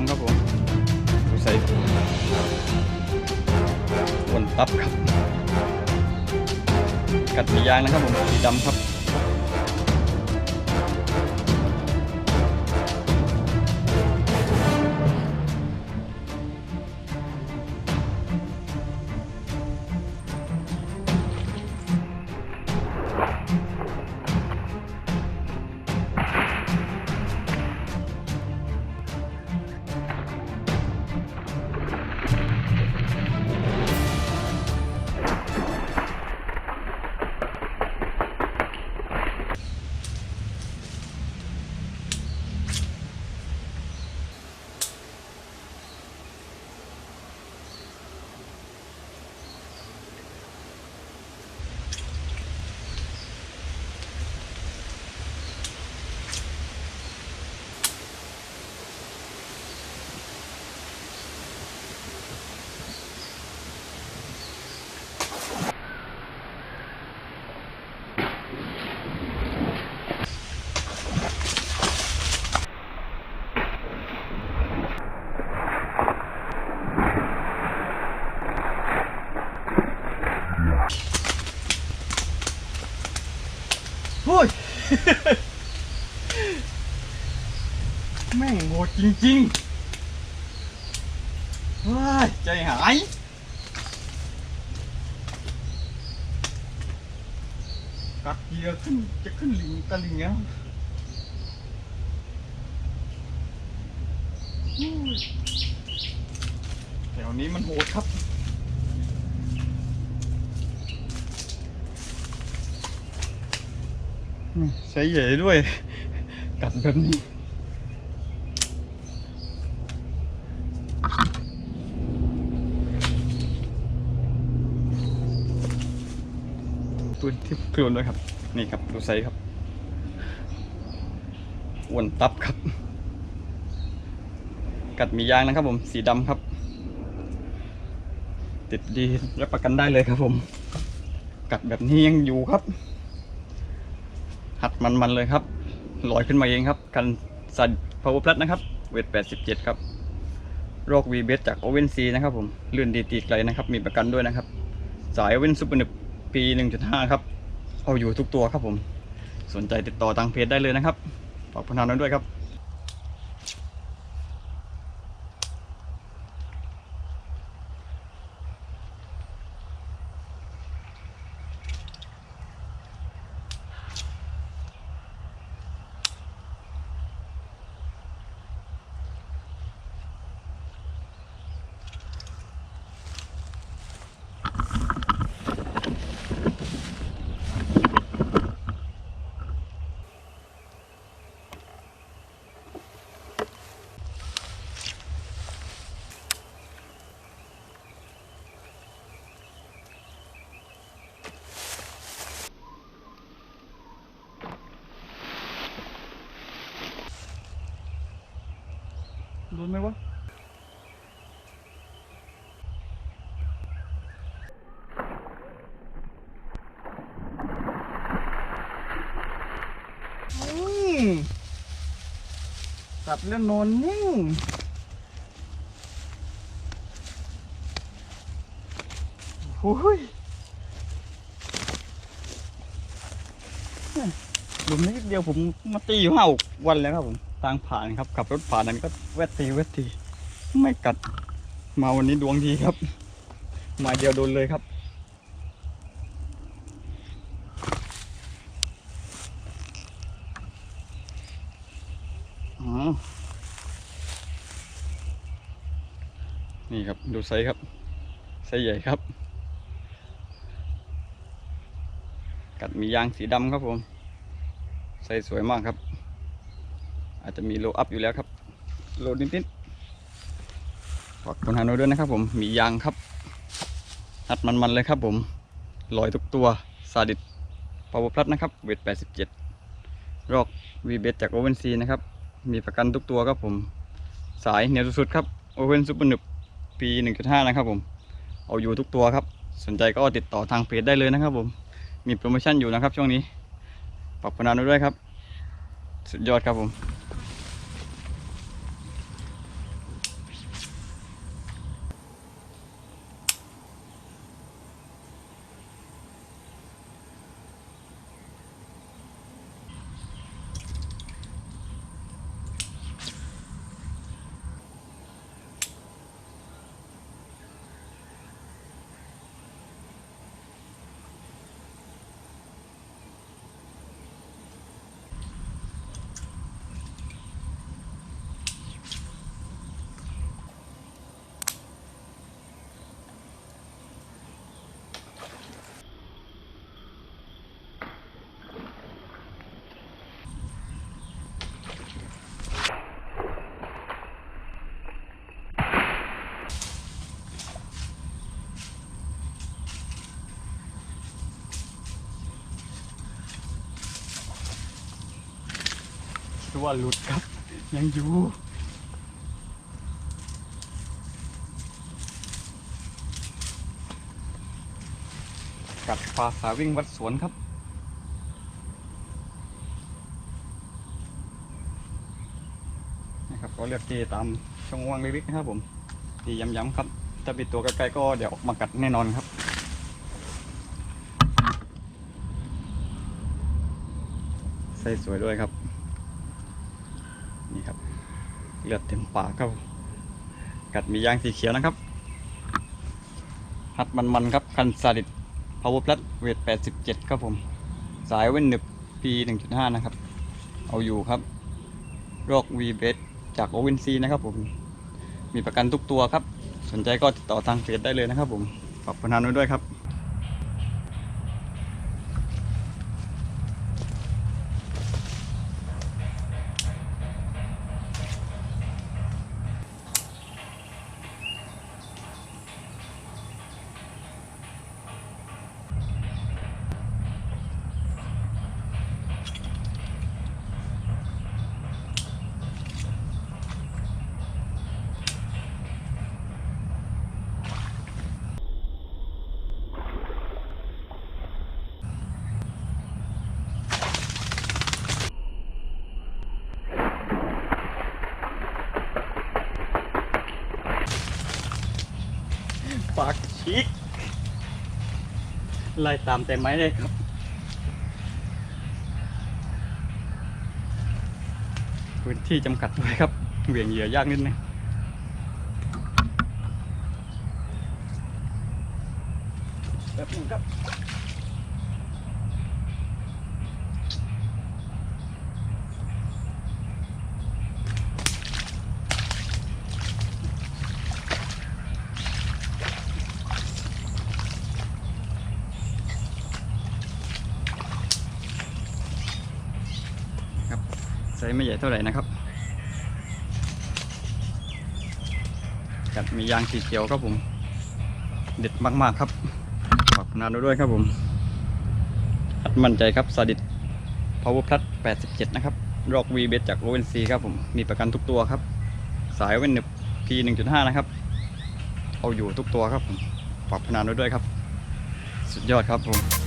ำครับผมดูใส่วนตับครับ กัดมียางนะครับผมสีดำครับ โอ้ยแม่งโหดจริงๆว้ายใจหายกัดเหยื่อขึ้นจะขึ้นลิงตะลิงแล้วโอ้ยแถวนี้มันโหดครับ ใช้ใหญ่ด้วย กัดแบบนี้ตัวที่โคลนด้วยครับ นี่ครับ ดูไซส์ครับอ้วนตับครับ กัดมียางนะครับผม สีดำครับ ติดดีรับประกันได้เลยครับผม กัดแบบนี้ยังอยู่ครับ หัดมันๆเลยครับลอยขึ้นมาเองครับกันสันพาวเวอร์พลนะครับ เวท 87 ครับ โรควีเบสจากโอเวนซีนะครับผมเลื่อนดีตีไกลนะครับ มีประกันด้วยนะครับ สายโอเวนซูเปอร์หนึบปี 1.5 ครับ เอาอยู่ทุกตัวครับผม สนใจติดต่อทางเพจได้เลยนะครับ ฝากพนันนั้นด้วยครับ รู้ไหมวะอืมตัดแล้วนอนนิ่งโอ้ยหลุมนี้เดียวผมมาตีอยู่ห้าวันแล้วครับผม ทางผ่านครับขับรถผ่านนั้นก็แวดตีแวดตีไม่กัดมาวันนี้ดวงดีครับ มาเดียวโดนเลยครับ นี่ครับดูไซส์ครับ ไซส์ใหญ่ครับ กัดมียางสีดำครับผม ไซส์สวยมากครับ อาจจะมีโลอัพอยู่แล้วครับ โลนิดๆฝากคนฮานด้วยนะครับผม มียางครับหัดมันๆเลยครับผมลอยทุกตัวซาดิสพาวพลัสนะครับ เวท 87 รอกวีเบสจากโอเวนซีนะครับ มีประกันทุกตัวครับผม สายเหนียวสุดๆครับ โอเวนซูเปอร์หนึบปี 1.5 นะครับผม เอาอยู่ทุกตัวครับ สนใจก็ติดต่อทางเพจได้เลยนะครับผม มีโปรโมชั่นอยู่นะครับช่วงนี้ฝากพนันด้วยครับ สุดยอดครับผม ตัวหลุดครับ ยังอยู่ กัดปลาสาวิ่งวัดสวนครับนะครับก็เลือกตีตามช่องว่างเล็กๆนะครับผมตีย้ำๆครับ ถ้าปิดตัวใกล้ๆก็เดี๋ยวออกมากัดแน่นอนครับใส่สวยด้วยครับ เลือดเต็มปากครับ กัดมียางสีเขียวนะครับ หัดมันๆครับ คันซาดิดพาวเวอร์พลัสเวท 87 ครับผม สายเว้นหนึบ P 1.5 นะครับ เอาอยู่ครับ โรค V b e t จากโอเวนซีนะครับผม มีประกันทุกตัวครับ สนใจก็ติดต่อทางเพจได้เลยนะครับผม ฝากพนันไว้ด้วยครับ ปากชิกไล่ตามแต่ไม้เลยครับ พื้นที่จำกัดด้วยครับ เหวี่ยงเหยื่อยากนิดนึงแป๊บนึงครับ ไม่ใหญ่เท่าไหร่นะครับกัดมียางสีเขียวครับผม เด็ดมากๆครับฝากนันไว้ด้วยครับผมอัดมั่นใจครับซาดิส power plus 87 นะครับ รอก V เบสจากโ o เ c ครับผม มีประกันทุกตัวครับ สายเว้นหนึบ P 1.5 นะครับ เอาอยู่ทุกตัวครับผมฝากพนันไว้ด้วยครับ สุดยอดครับผม